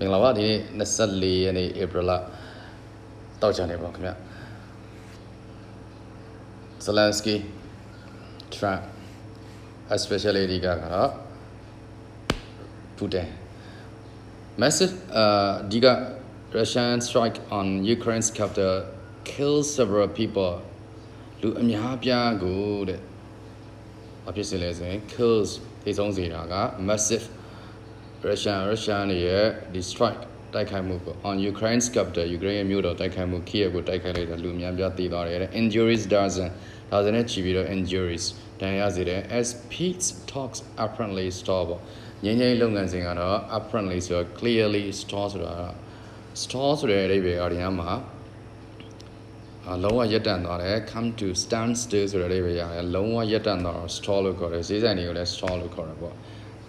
မင်္ဂလာပါဒီနေ့24ရက်နေ့ April လတောက်ချနေပါခင်ဗျ Zelensky Trump especially ဒီကကတော့ Putin massive uh ဒီက Russian strike on Ukraine's capital killed several people လူအများပြားကိုတဲ့ဘာဖြစ်စေလဲဆိုရင် kills ထိဆုံးစေတာက massive Russian Russian ရဲ့ဒီ strike တိုက်ခိုက်မှုကို on Ukraine's capital Ukraine ရဲ့မြို့တော်တိုက်ခိုက်မှု Kiev ကိုတိုက်ခိုက်လိုက်တဲ့လူအများပြားတည်သွားတယ်တဲ့ injuries dozen dozen နဲ့ချီပြီးတော့ injuries တန်ရစေတယ် as peace talks apparently stop ပေါ့ငြိမ်းချမ်းရေးလုပ်ငန်းစဉ်ကတော့ apparently ဆိုတော့ clearly stop ဆိုတာက stop ဆိုတဲ့အဓိပ္ပာယ်အရင်မှာအလုံးဝရပ်တန့်သွားတယ် come to stand still ဆိုတဲ့အဓိပ္ပာယ်ရတယ်လုံးဝရပ်တန့်သွားတော့ stall လို့ခေါ်တယ်ဈေးဆိုင်တွေကိုလည်း stall လို့ခေါ်တယ်ပေါ့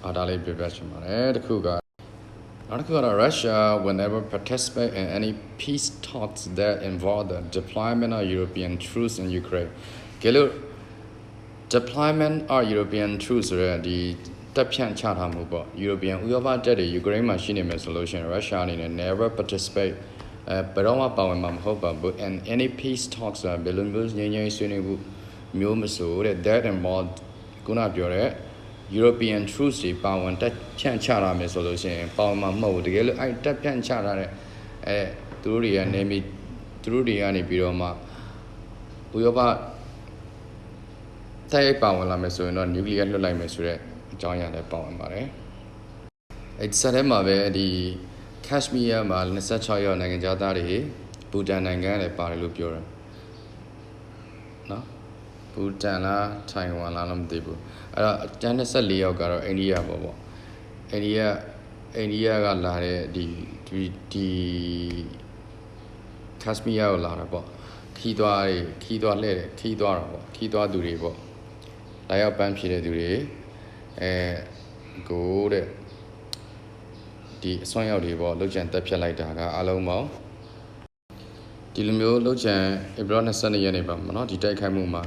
အားဒါလေးပြပြချင်ပါတယ်တစ်ခုကနောက်တစ်ခုကတော့ Russia will never participate in any peace talks that involve the deployment of European troops in Ukraine ကဲလို့ deployment of European troops ဆိုတဲ့ဒီတပ်ဖြန့်ချထားမှုပေါ့ European ဥရောပတပ်တွေ Ukraine မှာရှိနေမယ်ဆိုလို့ရှိရင် Russia အနေနဲ့ never participate အဲဘယ်တော့မှပါဝင်မှာမဟုတ်ပါဘူး and any peace talks ဆိုတာဘယ်လိုမျိုးငြိမ်းချမ်းရေးဆွေးနွေးမှုမျိုးမဆိုတဲ့ that involved ခုနပြောတဲ့ European troops တွေပါဝင်တက်ဖြန့်ချရမယ်ဆိုလို့ရှိရင်ပါဝင်မှာမဟုတ်ဘူးတကယ်လို့အဲ့တက်ဖြန့်ချထားတဲ့အဲသူတို့တွေကနေပြီးသူတို့တွေကနေပြီးတော့မှဥရောပတိုက်ရိုက်ပါဝင်လာမယ်ဆိုရင်တော့ nuclear လွှတ်လိုက်မယ်ဆိုတဲ့အကြောင်းအရာလည်းပါဝင်ပါတယ်အဲ့ဒီဆက်ထဲမှာပဲဒီ Kashmir မှာ26ရောက်နိုင်ငံသားတွေဘူတန်နိုင်ငံလည်းပါတယ်လို့ပြောတယ်နော် ဘူတန်လားထိုင်ဝမ်လားတော့မသိဘူးအဲ့တော့ကျန်24ယောက်ကတော့အိန္ဒိယပေါ့ပေါ့အိန္ဒိယအိန္ဒိယကလာတဲ့ဒီဒီဒီ Kashmir ကိုလာတာပေါ့ခီးသွားတွေခီးသွားလှည့်တယ်ခီးသွားတာပေါ့ခီးသွားသူတွေပေါ့လာရောက်ပန်းဖြေတဲ့သူတွေအဲကိုတဲ့ဒီအစွမ်းရောက်တွေပေါ့လှုပ်ကြံတက်ဖြတ်လိုက်တာကအလုံးပေါင်းဒီလိုမျိုးလှုပ်ကြံဧပြီ22ရက်နေ့ပါမနော်ဒီတိုက်ခိုက်မှုမှာ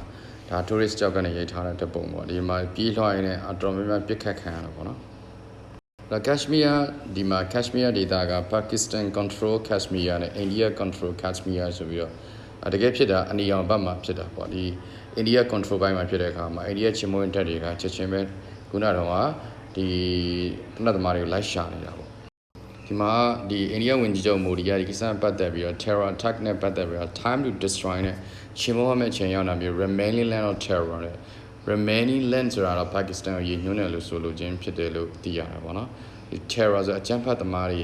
ဒါ tourist ကြောက်ကနေရိုက်ထားတဲ့ပုံပေါ့ဒီမှာပြေးလွှားရင်းနဲ့အတော်များများပြစ်ခတ်ခံရတာပေါ့နော်လာကက်ရှမီးယားဒီမှာကက်ရှမီးယားဒေသကပါကစ္စတန် control Kashmir နဲ့ India control Kashmir ဆိုပြီးတော့အတကယ်ဖြစ်တာအနီရောင်ဘက်မှာဖြစ်တာပေါ့ဒီ India control ဘက်မှာဖြစ်တဲ့အခါမှာ India ချင်းမွေးတက်တွေကချက်ချင်းပဲခုနကတော့ကဒီတနတ်သမားတွေကိုလိုက်ရှာနေတာပေါ့ ဒီမှာဒီအိန္ဒိယဝန်ကြီးချုပ်မိုဒီကဒီကိစ္စနဲ့ပတ်သက်ပြီးတော့ terror attack နဲ့ပတ်သက်ပြီးတော့ time to destroy နဲ့ချင်းမောမဲ့ချင်းရောက်တာမျိုး remaining land of terror နဲ့ remaining land ဆိုတာတော့ပါကစ္စတန်ကိုရည်ညွှန်းတယ်လို့ဆိုလိုခြင်းဖြစ်တယ်လို့သိရတာပေါ့နော်ဒီ terror ဆိုအကြမ်းဖက်သမားတွေ